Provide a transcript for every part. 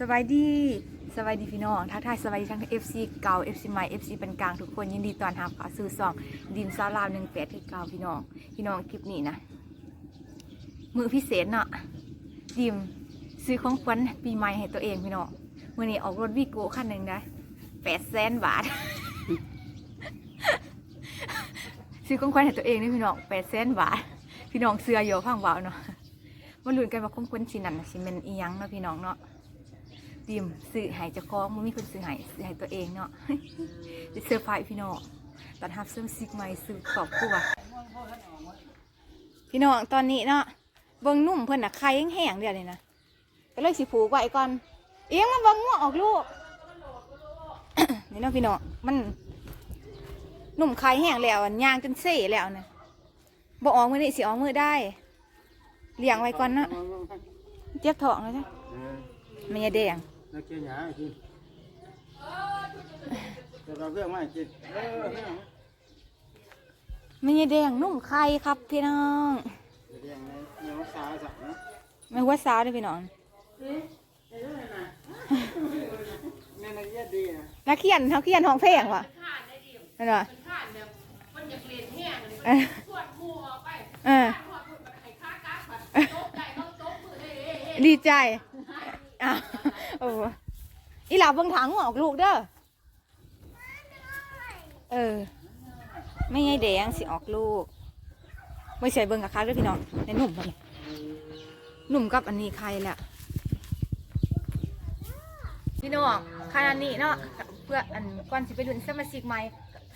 สบายดีสบายดีพี่น้องทักทายสบายดีทั้ง FC เก่า FC ใหม่ FC เป็นกลางทุกคนยินดีต้อนรับเข้าสู่ซองดินซาลาวหนึ่งแปดที่เก่าพี่น้องพี่น้องคลิปนี้นะมือพิเศษเนาะดิมซื้อของขวัญปีใหม่ให้ตัวเองพี่น้องมื่อนี้ออกรถวิโก้คันหนึ่งนะแปดแสนบาท ซื้อของขวัญให้ตัวเองนี่พี่น้องแปดแสนบาท พี่น้องเสือโยฟังเบาเนาะมาลุ้นกันว่าของขวัญชิ้นนั้นน่ะสิเป็นอียังเนาะพี่น้องเนาะ ดิมซื้อห้เจ้าของมันมีคนซื้อให้ซื้อให้ตัวเองเนาะจะเซอร์ไพรส์พี่น้องตอนทับเสื้อซิกใหม่ซื้อครอบครัวพี่น้องตอนนี้เนาะเบิ่งนุ่มเพิ่นน่ะไข่แห้งเดียวนี่นะก็เลยสิผูกไว้ก่อน เอียงมาเบิ่งงัวออกลูกนี่เนาะพี่น้องมันนุ่มไข่แห้งแล้วยางจนเซ่แล้วนะบ่ออกมือนี่สิออกมือได้เลี้ยงไว้ก่อนเนาะเจ็บท้องเลยจ้ะมันยาแดง nó kia nhà ai chứ cho nó biết mai chứ มันยาแดงนุ่มไข่ครับพี่น้อง để đèn này nhiều xa dặn nó ไม่หัวสาวเด้วยพี่น้อง nên là rất đi nè นักเขียนเขาเขียนห้องเพลงว่ะนั่นว่ะเออเออดีใจอ้าวโอ้อีหลาเบิ่งถังออกลูกเด้อ เออ ไม่ไงแดงสิออกลูกไม่ใช่เบิ่งกับคักเด้วยพี่น้องในหนุ่มมันหนุ่มกับอันนี้ใครแหละพี่น้องขนาดนี้เนาะเพื่ออันก่อนสิไปดุนสมาชิกใหม่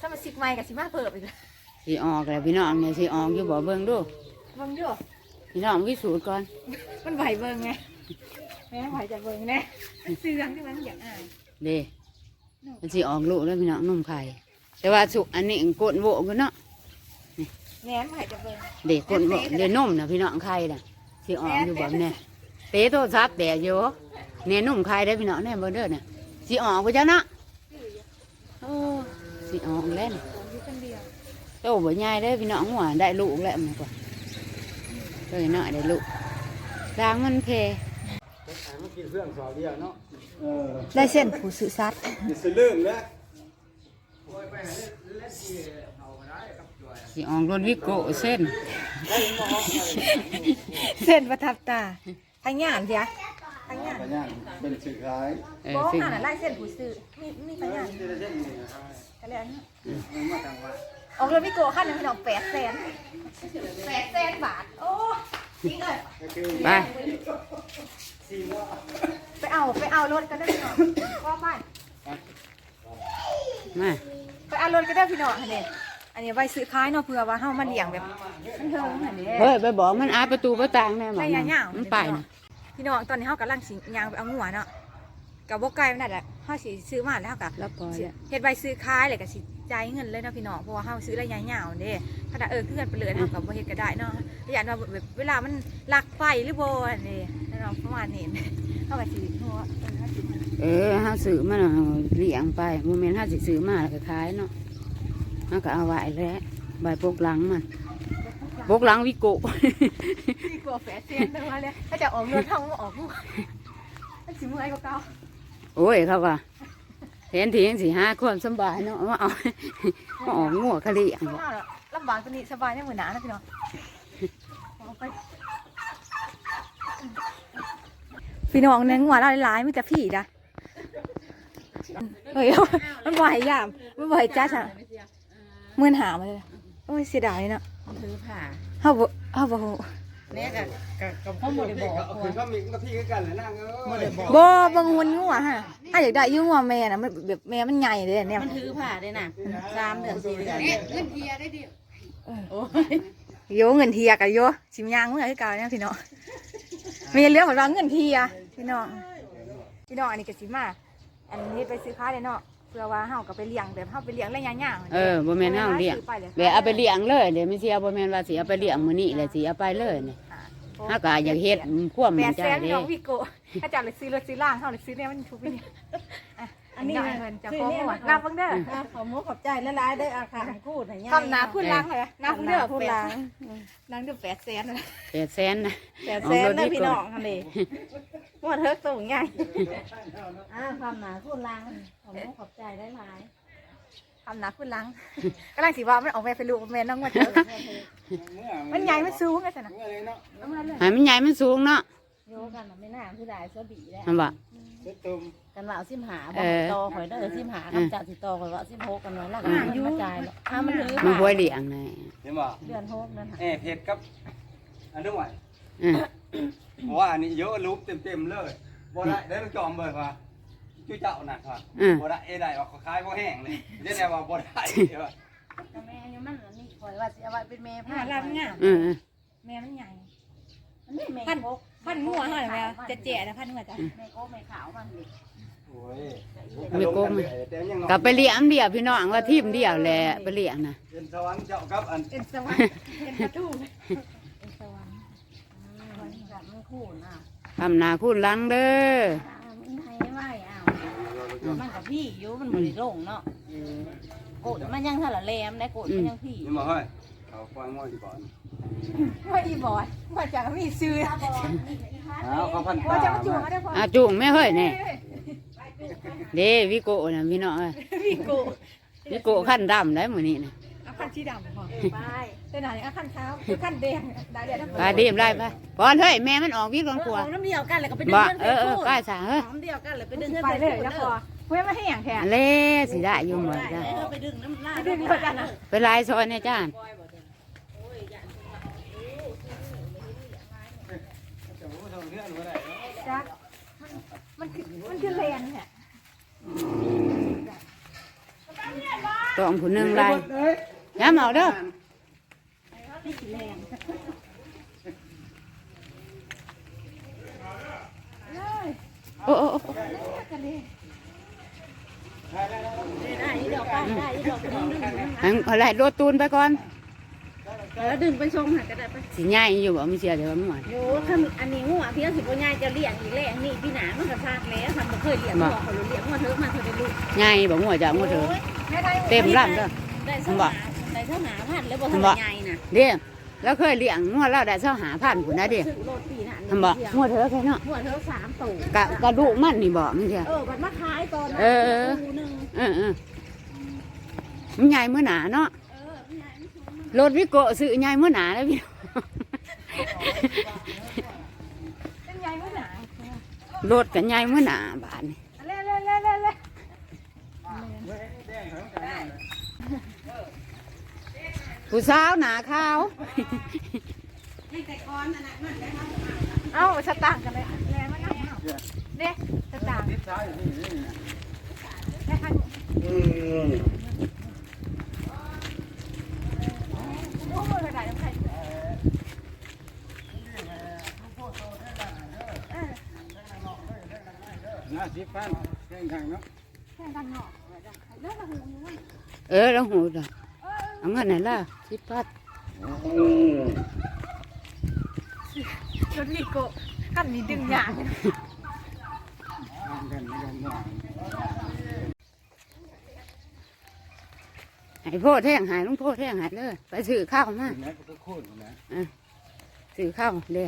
สมาชิกใหม่กับสิมาเพิ่มอีกแล้วสิออกแล้วพี่น้องเนี่ยสิออกอยู่บ่เบิ่งดูเบิ่งดูพี่น้องพิสูจน์ก่อน มันไหวเบิ่งไง แม่ไหวจะเบิ่งแน่มันเสื่องที่มันอยากอ่านเด้มันสิออกลูกแล้วพี่น้องนุ่มไข่ แต่ว่าสุกอันนี้กดโบกันเนาะแม่ไหวจะเบิ่งเด็กกดโบเดี๋ยวนุ่มนะพี่น้องไข่น่ะสิออกอยู่บ่เนี่ยเตะโทรศัพท์แต่อยู่เนี่ยนุ่มไข่ได้อพี่น้องเนี่ยเบิ่งเด้อเนี่ยสิออกไปจ้าเนาะโอ้สิออกแล้วนี่ผมอยู่คนเดียวโตบ่ใหญ่ได้อพี่น้องหัวได้ลูกแล้วมันกว่าเลยน้อยได้ลูกล้างมันเพ cái nó kia hương sò đi nó ờ ได้เส้นผู้สื่อสัตว์ thì sẽ lương đấy สิออกรถวิโก้เส้นเส้นประทับตาทางงานเสียทางงาน cả nhà bên sự gái เออโบ้สิงานน่ะไล่เส้นผู้สื่อมีมีทางงานกันแล้วนะ nó mà thằng bạn ออกรถวิโก้ขั้นหนึงพี่น้องแปดแสนแปดแสนบาท โอ้จริงเลยไป ไปเอาไปเอารถกันได้พี่น้องว่าไปมาไปเอารถกันได้พี่น้องอันนี้อันนี้ไว้ซื้อค้ายเนาะเผื่อว่าเฮามาเลี้ยงแบบมันเทิงอันนี้เฮ้ยไปบอกมันอาประตูประต่างแม่บอกใช่ยาวๆมันไปนะพี่น้องตอนนี้เฮากำลังสิยางไปเอางัวเนาะ กับบ่ไกลมันนั่นแหละเฮาสิซื้อมาแล้วเฮาก็แล้วปล่อยแล้วเฮ็ดใบซื้อค้ายเลยก็สิจ่ายเงินเลยเนาะพี่น้องเพราะว่าเฮาซื้อระยะยาวเด้ถ้าได้เออคือกันไปเลยเฮาก็บ่เฮ็ดก็ได้เนาะอย่างว่าแบบเวลามันลักไฟหรือบ่อันนี้เนาะประมาณนี้เฮาก็สิหัวเออเฮาสิเออห้าซื้อมาน่ะเลี้ยงไปโมเมนต์ห้าสิซื้อมาแล้วก็ขายเนาะห้าก็เอาไว้แล้วใบปกหลังมันปกหลังวิโก้ดีกว่าแฝดเซียนเด้อว่าเลยถ้าจะออกเงินเฮาบ่ออกงัวมันสิเมื่อยกว่าเก่า โอ้ยเขาว่าเห็นทียังสิหาความสำบายเนาะมาเอามาออกงัวกะเลี้ยงข้างหน้าแล้วลำบากตัวนี้สบายในมือหนานะพี่น้องเอาไปพี่น้องเนี่ยงัวเราหลายๆมีแต่พี่นะเฮ้ยมันบ่อยยามมันบ่อยจ้าจ้ะมื่นหามาเลยโอ้ยเสียดายเนาะถือผ้าเฮาบ่เฮาบ่ฮู้ เนี่ยกับกับกับพ่อ không โม một ได้ cái บอก khuyến khích mình có thi cái cần là năng ơi บ่เบิ่งหุ่นงัวฮะอะอยากได้อยู่งัวแม่น่ะมันแบบแม่มันใหญ่เลยเนี่ยมันถือผ้าได้น่ะสามเดือนสี่เดือนเงินเทียได้ดิโอ้ยโยเงินเทียกับโยสิมยางเมื่อคือเก่าเนี่ยพี่น้องมีเรื่องเหมือนว่าเงินเทียพี่น้องพี่น้องอันนี้ก็สิมาอันนี้ไปซื้อค้าเลยเนาะ เพื่อว่าเฮาก็ไปเลี้ยงแบบเฮาไปเลี้ยงระยะยาวเออบ่แม่นเฮาเลี้ยงซื้อไปเลยเดี๋ยวเอาไปเลี้ยงเลยเดี๋ยวไม่เสียบ่แม่นว่าสิเอาไปเลี้ยงมื้อนี้แหละสิเอาไปเลยนี่ถ้าก็อยากเฮ็ดควบแปมันดใจแสนพี่เด้น้องวิโก้ถ้าจับเลยซื้อรถซื้อล่างเฮาเลยซื้อเนี่ยมันถูกไปเนี่ย อะอันนี้เงินจะฟ้องว่านับเพิ่งเด้ออะขอมุกขอบใจละลายได้อาค่ะพูดให้ยาย คำหนาขึ้นล้างเลยนับเพิ่งเด้อพูดล้างล้างเด้อแปดแสนเลยแปดแสนนะ แต่แสนได้พี่น้องกันเลยหมดเทิกสูงใหญ่อ่าความหนาพูดล้างขอมุกขอบใจได้หลายคำหนาขึ้นล้างกำลังสิว่ามันออกแม่เป็นลูกแม่น้องมาเถอะมันใหญ่มันสูงไงสินะเมื่อไรเนาะเอามาเลยใหายมันใหญ่มันสูงเนาะโยกันน่ะไม่น่าคือได้สบีแล้วทำบ่เด็ดตุ่ม กันว่าเอาซิมหาเอบ่อต่อข่อยได้อซิมหาอืมคำจัดสิต่อข่อยว่าซิมหกกันไว้แล้วก็มันมาจ่ายแล้วอ่ามันเหลือมันห้วยเหลียงนะเห็นบ่เดือนหกนั่นค่ะแอร์เผ็ดกับ อันนู้นไหวอืมเพราะว่าอันนี้เยอะรูปเต็มๆเลยบ่ได้ได้ต้องจอมเบิดว่าจุ้ยเจ้าน่ะค่ะอืมบ่ได้เอ้ได้ออกคล้ายบ่แห้งเลยเดี๋ยวได้ว่าบ่ได้เดี๋ยวว่าแต่แม่ยังมันอันนี้ข่อยว่าสิเอาไว้เป็นแม่หาลำงามอืมอืม แม่มันใหญ่อันนี้แม่ พันหกพันงัวเท่าไหร่แม่จะแจ๋นะพันงัวจ้ะแม่โก้แม่ขาวมันนี่โอ้ยไม่โกงแต่ยังน้อยกลับไปเลี้ยงเดียวพี่น้องว่าทีมเดียวแหละไปเลี้ยงนะเป็นสวรรค์เจ้ากับอันเป็นสวรรค์เป็นประตูเป็นสวรรค์อืมแบบไม่คู่น่ะทำนาคุณลังเด้ออ่ามันให้ไว้อ้าวมันกับพี่อยู่มันบ่ได้ลงเนาะโกดมันยังทะละแลมได้โกดมันยังพี่นี่มาเฮ้ย เอาควายม้อยก่อนว่าอีบอดว่าจะมีซื้อเอาเขาพันว่าตาจะมาจูงอะไรพออาจุงแม่เฮ้ยนี่เด้วิโกะนะพี่น้องเอ้ยมีกูวิโกะขั้นดำได้หมือนี้นะเอาขั้นชีดำพอไปแต่ไหนเอาขั้นเช้าขั้นแดงได้เดี๋ยวไปดีมได้ไปพอนเฮ้ยแม่มันออกวิกลงกลัวน้ำเดียวกันแล้วก็ไปดึงบ่เงินเออเออก้าสาเฮ้ยน้ำเดียวกันแล้วไปดึงเงินไปไปเลยนะพอเพื่อมาให้อย่างแทนเล่สิได้อยู่หมดจ้ะไปดึงน้ำลายดึงเขาจ้ะนะ ไปลายซอยเนี่ยจ้า มันคือมันคือแรงเนี่ยต้องผู้หนึ่งลายย้ำเอาเด้อโอ้โอ้โอ้ได้เดียวกันได้เดียวกันดึงหันเอาไหลโดดตูนไปก่อน แล้วดึงไปชงหันก็ได้ไปสิใหญ่อยู่บ่มีเสียเดี๋ยวมันหมดโอ้ถ้าอันนี้งูอะพี่ต้องสิบปัญญาจะเลี้ยงอีกแล้วนี่พี่หนามันก็ซากแล้วทำมาเคยเลี้ยงพ่อเขาเลี้ยงมาเถอะมาเถอะได้ลูกใหญ่บ่หัวจะหัวเถอะไม่ได้เต็มร่ำเด้อได้เท่าหนาได้เท่าหนาพันแล้วบ่เท่าใหญ่น่ะเด้แล้วเคยเลี้ยงงวดแล้วได้เจ้าหาพันผู้นะเด้ซื้อโรตีน่ะทำบ่หัวเถอะแค่เนาะหัวเธอสามตู่กะกระดูกมันนี่บ่มันเสียเออบัดมาขายตอนนั้นเออเออคู่หนึงเออเออมันใหญ่เมื่อหนาเนาะ รถวิโกะซื้อใหญ่เมื่อหนาแล้วพี่เป็นใหญ่เมื่อหนารถกันใหญ่เมื่อหนาบาทนี่เล่เล่เล่เล่เล่ผู้สาวหนาขาวเอ้าสตางค์กันเลยแรงมากเด้สตางค์ ทิศซ้ายอยู่นี่นี่นะ แค่ขั้น อืม โอ้โหกระดาษน้ำไข่ น่าสิฟันแข่งทางเนาะแค่กันเนาะเรื่องอะไรหูเออแล้วหูจ้ะเอาเงินไหนล่ะสิบพัดรถลีโก้ขั้นนี้ดึงยางทางกันกันหน่อยให้โพดแท่งหายลุงโพดแท่งหายเลยไปซื้อข้าวมานะก็โคตรนะซื้อข้าวเลย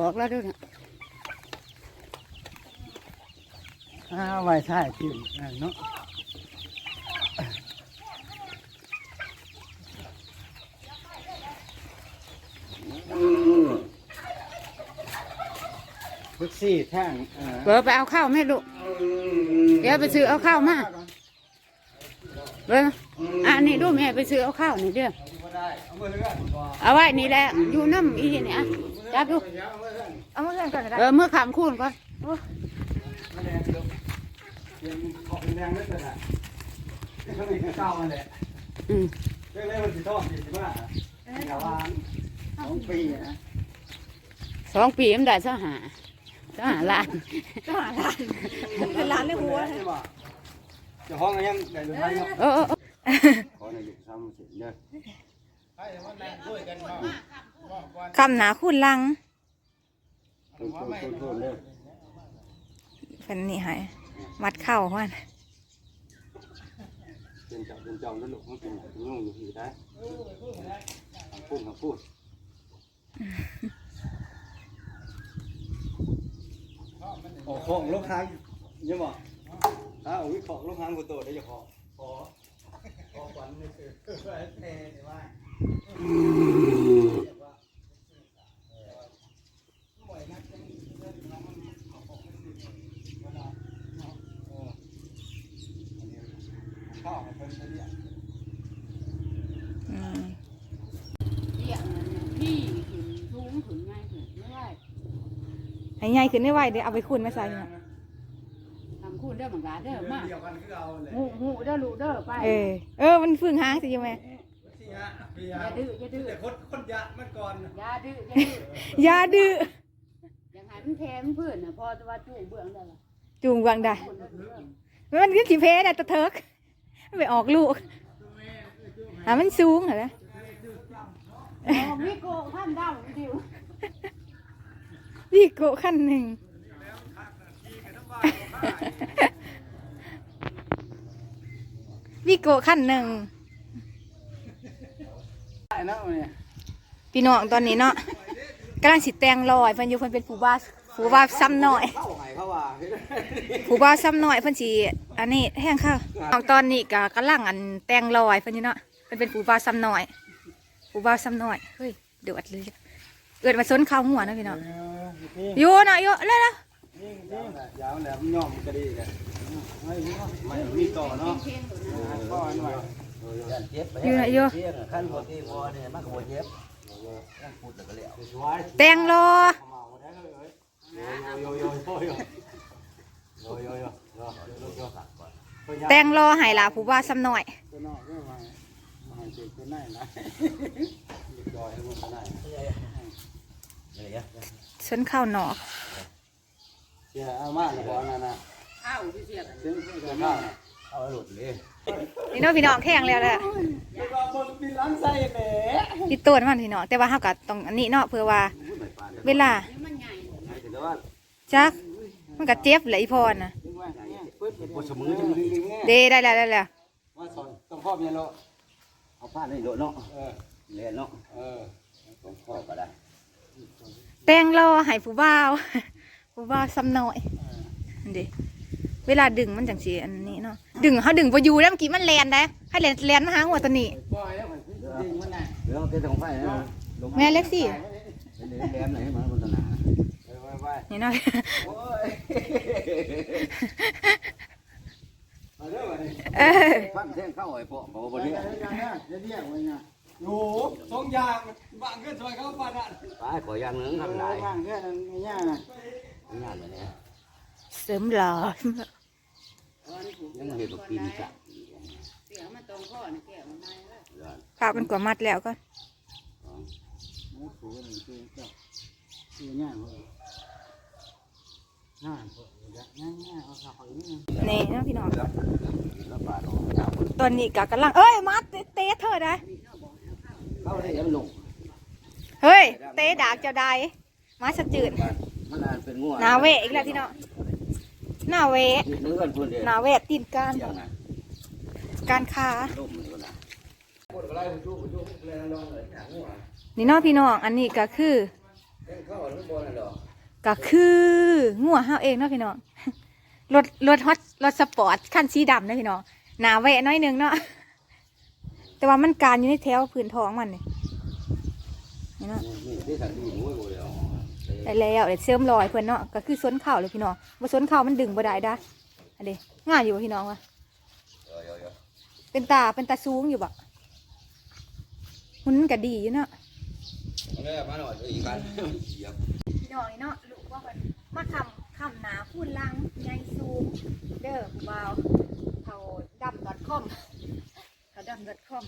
บอกแล้วด้วยนะอ้าวไว้ใช่ทีมเนาะทุกสี่แท่งเออเปิดไปเอาข้าวแม่ลูกเดี๋ยวไปซื้อเอาข้าวมาเบิ้งอะนี่ดูแม่ไปซื้อเอาข้าวนี่เด้อบ่ได้เอามือเลื่อนบ่เอาไว้นี่แหละอยู่น้ำอีนี่อะจับดูเอามาเรื่องก่อนก็ได้เออเมื่อขำคูณก่อนมาแดงเดี๋ยวเดี๋ยวมันขอบแดงนิดหน่อยนะนี่เขามีกระเจ้ามาแหละอืมเรื่องแรกมันสิทอดสิว่าอย่าว่าสองปีนะสองปีมันได้เสาหาเสาหาล้านก็หาร้านเป็นร้านในหัวใช่ป่ะจะห้องอะไรยังได้ดูไทยเนาะเออเออเออขอในลูกซ้ำเสร็จเด้อให้มันนั่งคุยกันเนาะคำหนาคูณลัง โทษโทษโทษเลยเป็นนี่หายมัดเข้าว่าเป็นจับเป็นจอมแล้วลูกมันเป็นนุ่งอยู่ที่ได้พูดพูดออกของลูกค้างยังบอกอ้าววิของลูกค้างกูโตได้ยังพอพอพอฝันนี่คือเท่เลยว่า ข้าวให้เพิ่นไปเรียก อืมเรียกนั่นน่ะพี่ขึ้นสูงขึ้นง่ายขึ้นไม่ไหวให้ใหญ่ขึ้นได้ไวเดี๋ยวเอาไปคูณมาใส่เนาะทำคุณเด้อเหมือนกันเด้อมาเดียวกันคือเอาเลยหูหูเด้อลูกเด้อไปเออ เออ มันพึ่งหางสิยังไงที่ฮะพี่อย่าฮะดื้ออย่าดื้อแต่คนคนยะเมื่อก่อนอย่าดื้ออย่าดื้ออยาดื้ออย่างหันแทมเพื่อนน่ะพอจะว่าจูงเบื้องได้ล่ะจูงวางได้ คนเด้อเด้อมันคือขี้เพได้ตะเทิกมัน ไปออกลูกอะมันสูงเหรอโอ้มิโกะท่านดาวดิวพี่โกะขั้นหนึ่งพี่โกะขั้นหนึ่งได้นะเนี่ยพี่น้องตอนนี้เนาะกำลังสิแตงลอยเพิ่นอยู่เพิ่นเป็นผู้บ้า ผู้บ้าซ้ำหน่อย เข้าไงเขาว่าผู้บ้าซ้ำหน่อยเพิ่นสิอันนี้แห้งข้าวเอาตอนนี้ก็กำลังอันแตงลอยเพิ่นอยู่เนาะเพิ่นเป็นผู้บ้าซ้ำหน่อยผู้บ้าซ้ำหน่อยเฮ้ยเดือดเลยเอิดมาซนข้าวหัวเนาะพี่น้องอยู่เนาะอยู่เลยละยาวแหลมย่อมก็ดีเลยไม่มีต่อเนาะก็อันหน่อยเจ็บไปอยู่เนาะอยู่เที่ยงขั้นพอที่พอเนี่ยมันก็บ่เจ็บยังพูดแล้วก็แล้วสวยแตงรอเมาได้เลย โยโยโยโยโยโยโยโยโยแตงรอให้ล่ะผู้บ้าซ้ำหน่อยตันอกก็มามาให้เจ็บตัวไหนนะจอยให้มันได้อะไรอะซนข้าวหนอกเสียอามาเลยบอนนะข้าวที่เสียกันเสียข้าวเอาหลุดเลยนี่เนาะพี่น้องแข่งแล้วแหละแล้วก็บนปีหมพี่ต้นมันพี่น้องแต่ว่าเฮาก็ต้องอันนี้เนาะเพื่อว่า เวลา จักมันก็เจ็บแหละอีพรน่ะปวดสมือจังเลยเดได้แล้วได้แล้วว่าสอนต้องพ่อเมียเราะเอาผ้าในโดเนาะเออเรียนเนาะต้องข้อก็ได้แตงรอให้ผู้บ่าวผู้บ่าวซ้ำหน่อยเดเวลาดึงมันจังสิอันนี้เนาะดึงเขาดึงบ่อยูแล้วเมื่อกี้มันแลนได้ให้แลนแลนมาหาหัวตัวนี้ปล่อยแม่เลงแม่เล็กสิ นี่นาะเออฟังเสียงเข้าไอ้พ่อเขาบ่เนี่ยโอ้สองอย่างบางเงื่นซอยเขาปานนั้ไปขออย่างหนึงทำได้ Mang cái này nha nè. งานแบนี้เสริมหล่อยังมาเห็นกัปีนี้ะข้อวมันดภานกว่ามัดแล้วก็ Nó phủ cái này kia, cho. Kia. นี่น้อพี่น้องตัวนี้กะกำลังเอ้ยมาเตะเธอได้เฮ้ยเตะดากเจ้าใดมาสะจืดนาเวอีกแล้วพี่น้องนาเวนาเวตีนการการค้านี่น้องพี่น้องอันนี้ก็คือ กบอลน่ะดอกก็คืองัวเฮาเองเนาะพี่น้องรถรถฮอตรถสปอร์ตคันสีดำนะพี่น้องหนาแวะน้อยหนึงเนาะแต่ว่ามันการอยู่ในแถวพื้นท้องมันนี่นี่เนาะนี่ได้สันดีมุ้ยบ่เดียวได้แล้วเดี๋ยวเสริมรอยเพื่อนเนาะก็คือส้นเข่าเลยพี่น้องว่าส้นเข่ามันดึงบ่ได้ได้อันนี้ง่ายอยู่บ่พี่น้องวะเออเออเออเป็นตาเป็นตาสูงอยู่บ่หุ่นก็ดีอยู่เนาะเอาเลยมาหน่อยอีกกันเหยียบพี่น้องนี่เนาะลูาเพิ่นมาคำคำหนาพูดลังใหญ่สูเด้อผู้บ่าวเขาดำ .com เขาดำ .com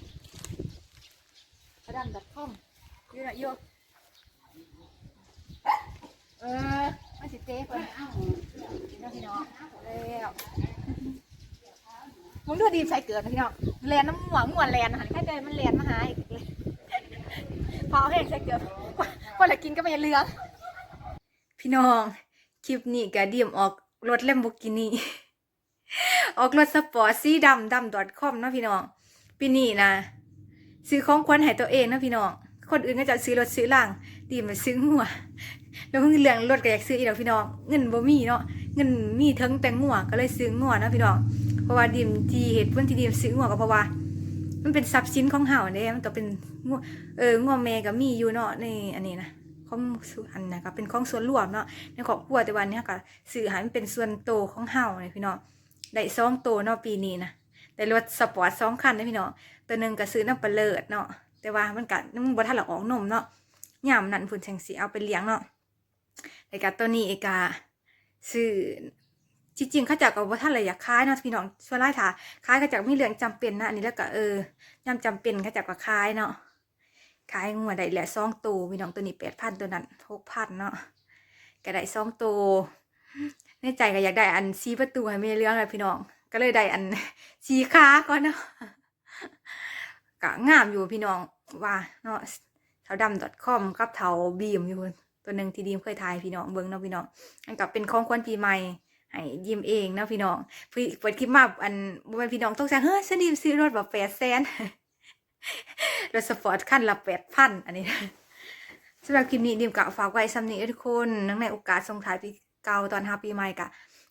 เขาดำ .com อยู่น่ะอยู่เออมาสิเต้เพิ่นเอ้าพี่น้องพี่น้องแล้วมึงดูดีใส่เกิดนะพี่น้องแลนน้ำหมวงหมวนแลนหันแค่เดินมันแลนมาหาอีกเลยพอเห็นใส่เกิดพบ่ละกินก็ไม่เลือง พี่น้องคลิปนี้ก็เดียมออกรถแลมโบกินีออกรถสปอร์ตสีดำดำ .com เนาะพี่น้องปีนี้นะซื้อของขวัญให้ตัวเองเนาะพี่น้องคนอื่นก็จะซื้อรถซื้อหลังดีมาซื้อหัวแล้วเพิ่งเรื่องรถก็อยากซื้ออีกแล้วพี่น้องเงินบ่มีเนาะเงินมีเทิงแต่งัวก็เลยซื้องัวเนาะพี่น้องเพราะว่าดิมที่เหตุผลที่ดิมซื้องัวก็เพราะว่า มันเป็นทรัพย์สินของเฮาเด้มันต้องเป็นงัวเอองัวแม่ก็มีอยู่เนาะในอันนี้นะ ของส่วนอันนะก็เป็นของส่วนรวมเนาะในครอบครัวแต่วันนี้ก็ซื้อห้มันเป็นส่วนโตของเฮาเนี่ยพี่น้องได้สองโตเนาะปีนี้นะได้รถสปอร์ตสองคันนะพี่น้องตัวหนึ่งก็ซื้อน้ำปลาเลิดเนาะแต่ว่ามันก็มันบ่ทันละออกนมเนาะยามนั้นพุ่นจังสิเอาไปเลี้ยงเนาะแล้วก็ตัวนี้เอกาซื้อจริงๆเขาจากก็บ่ทันเลยอยากขายเนาะพี่น้องส่วนหลายถ้าขายก็จากมีเรื่องจำเป็นนะอันนี้แล้วก็เออยามจำเป็นเขาจากก็ขายเนาะ ขายงัวได้แหละสองตัวพี่น้องตัวนี้แปดพันตัวนั้นหกพันเนาะก็ได้สองตัวในใจก็อยากได้อันซีประตูให้แม่เลี้ยงเลยพี่น้อง ก็เลยได้อันสีขาก่อนเนาะก็งามอยู่พี่น้องว่าเนาะเทาดำ .com กับเทาบีมอยู่ตัวหนึ่งที่ดีมเคยทายพี่น้องเบิ้งเนาะพี่น้องอันกับเป็นของขวัญปีใหม่ให้ยิมเองเนาะพี่น้องพี่เปิดคลิปมาอันบ่แมันพี่น้องต้องแซงเฮ้ยฉันดีมซื้อรถแบบแปดแสน รถสปอร์ตคันละแปดพันอันนี้สำหรับคลิปนี้ดิมกะฝากไว้สำนี้ทุกคนนังในโอกาสส่งท้ายปีเก่าตอนฮาปีใหม่กะ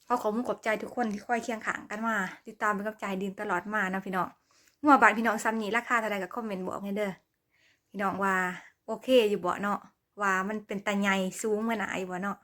ขอขอบคุณขอบใจทุกคนที่คอยเคียงข้างกันมาติดตามเป็นกำลังใจดีมตลอดมานะพี่น้องงัวบาทพี่น้องซ้ำนี้ราคาเท่าไรก็คอมเมนต์บอกให้เด้อพี่น้องว่าโอเคอยู่บ่เนาะว่ามันเป็นตาใหญ่สูงเมื่อไหร่บ่เนาะ